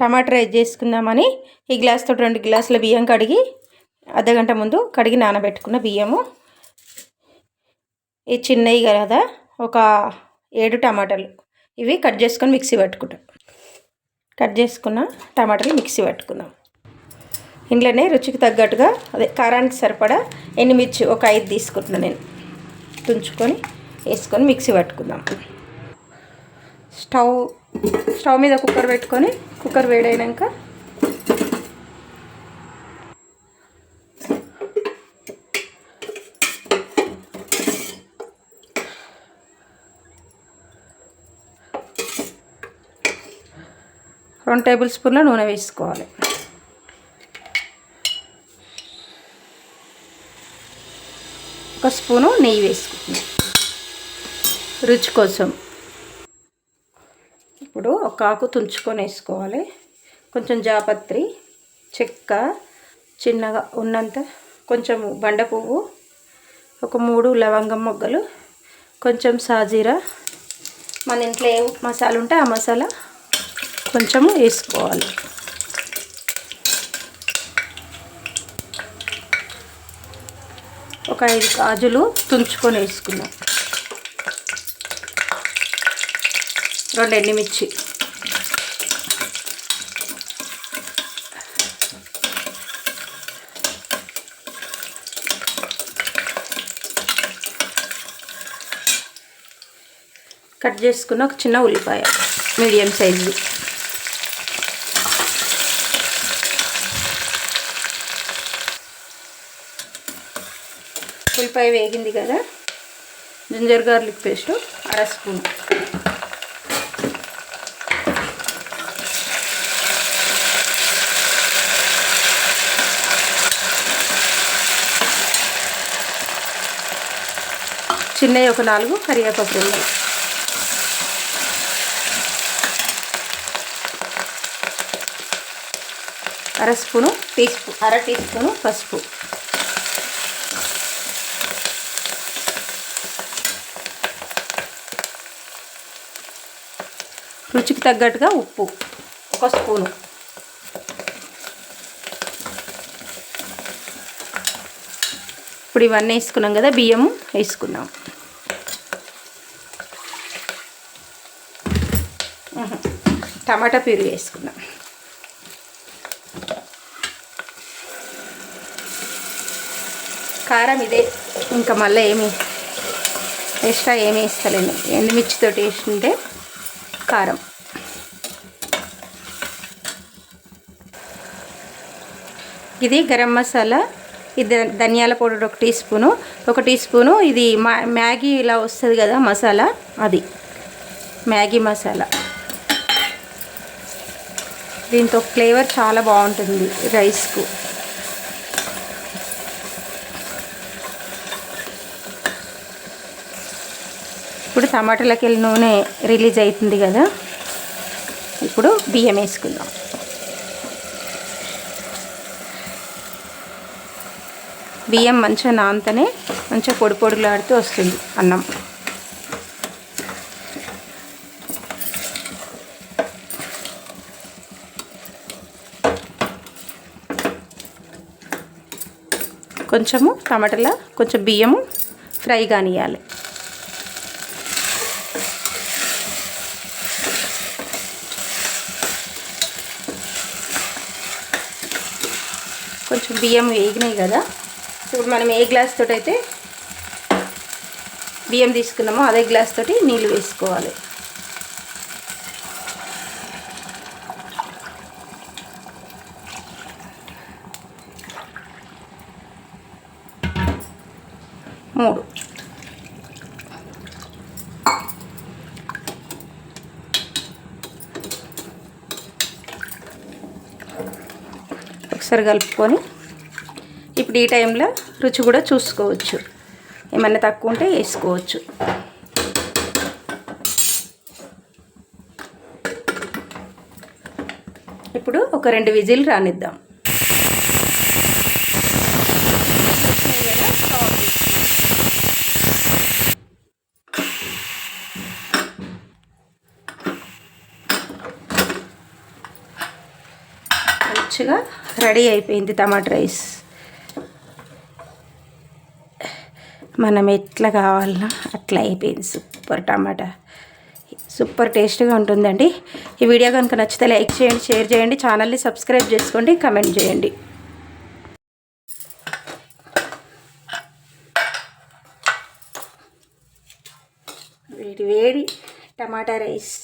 టమాటా rice చేసుకుందామని ఈ గ్లాస్తో రెండు గ్లాసుల బియ్యం కడిగి అర్ధగంట ముందు కడిగి నానబెట్టుకున్న బియ్యము. ఈ చిన్నవి కదా ఒక ఏడు టమాటాలు. ఇవి కట్ చేసుకొని మిక్సీ పట్టుకుంటాం. కట్ చేసుకున్న టమాటాలు మిక్సీ పట్టుకుందాం. ఇంట్లోనే రుచికి తగ్గట్టుగా అదే కారానికి సరిపడా ఎండుమిర్చి ఒక ఐదు తీసుకుంటున్నాను నేను. తుంచుకొని వేసుకొని మిక్సీ పట్టుకుందాం. స్టవ్ స్టవ్ మీద కుక్కర్ పెట్టుకొని కుక్కర్ వేడైనాక రెండు టేబుల్ స్పూన్ల నూనె వేసుకోవాలి. ఒక స్పూను నెయ్యి వేసుకుంటున్నాం. రుచి కోసం. ఇప్పుడు ఒక ఆకు తుంచుకొని వేసుకోవాలి. కొంచెం జాపత్రి చెక్క చిన్నగా ఉన్నంత కొంచెం బండ పువ్వు ఒక మూడు లవంగం మొగ్గలు కొంచెం సాజీరా. మన ఇంట్లో ఏ మసాలా ఉంటే ఆ మసాలా కొంచెము వేసుకోవాలి. ఒక ఐదు గాజులు తుంచుకొని వేసుకున్నాం రెండు ఎండుమిర్చి. కట్ చేసుకున్న ఒక చిన్న ఉల్లిపాయ మీడియం సైజు. ఉల్లిపాయ వేగింది కదా జింజర్ గార్లిక్ పేస్ట్ అర స్పూన్. చిన్నవి ఒక నాలుగు కరివేపాకు రెండు. అర స్పూను టీ స్పూ అర టీ స్పూను పసుపు. రుచికి తగ్గట్టుగా ఉప్పు ఒక స్పూను. ఇప్పుడు ఇవన్నీ వేసుకున్నాం కదా బియ్యము వేసుకున్నాం. టమాటా ప్యూరీ వేసుకుందాం. కారం ఇదే. ఇంకా మళ్ళీ ఏమి ఎక్స్ట్రా ఏమి వేస్తలేను ఎండుమిర్చితో వేసింటే కారం. ఇది గరం మసాలా ఇది ధనియాల పౌడర్ ఒక టీ స్పూను ఒక టీ స్పూను ఇది మా మ్యాగీ ఇలా వస్తుంది కదా మసాలా అది. మ్యాగీ మసాలా. దీంతో ఫ్లేవర్ చాలా బాగుంటుంది రైస్కు. ఇప్పుడు టమాటాలకి వెళ్ళి నూనె రిలీజ్ అవుతుంది కదా. ఇప్పుడు బియ్యం వేసుకుందాం. బియ్యం మంచిగా నాంతనే మంచిగా పొడి పొడిలాడుతూ వస్తుంది అన్నం. కొంచెము టమాటాల కొంచెం బియ్యము ఫ్రై కానియాలి కొంచెం బియ్యం వేగినాయి కదా. ఇప్పుడు మనం ఏ గ్లాస్ తోటి అయితే బియ్యం తీసుకున్నామో అదే గ్లాస్ తోటి నీళ్ళు వేసుకోవాలి. మూడు. ఒకసారి కలుపుకొని ఇప్పుడు ఈ టైంలో రుచి కూడా చూసుకోవచ్చు. ఏమన్నా తక్కువ ఉంటే వేసుకోవచ్చు. ఇప్పుడు ఒక రెండు విజిల్ రానిద్దాం. మంచిగా రెడీ అయిపోయింది టమాటా రైస్. మనం ఎట్లా కావాలన్నా అట్లా అయిపోయింది. సూపర్ టమాటా. సూపర్ టేస్ట్గా ఉంటుందండి. ఈ వీడియో కనుక నచ్చితే లైక్ చేయండి షేర్ చేయండి ఛానల్ని సబ్స్క్రైబ్ చేసుకోండి కమెంట్ చేయండి. వేడి వేడి టమాటా రైస్.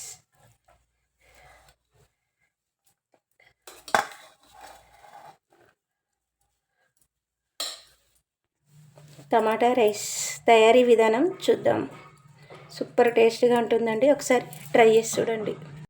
టమాటా రైస్ తయారీ విధానం చూద్దాం. సూపర్ టేస్ట్గా ఉంటుందండి. ఒకసారి ట్రై చేసి చూడండి.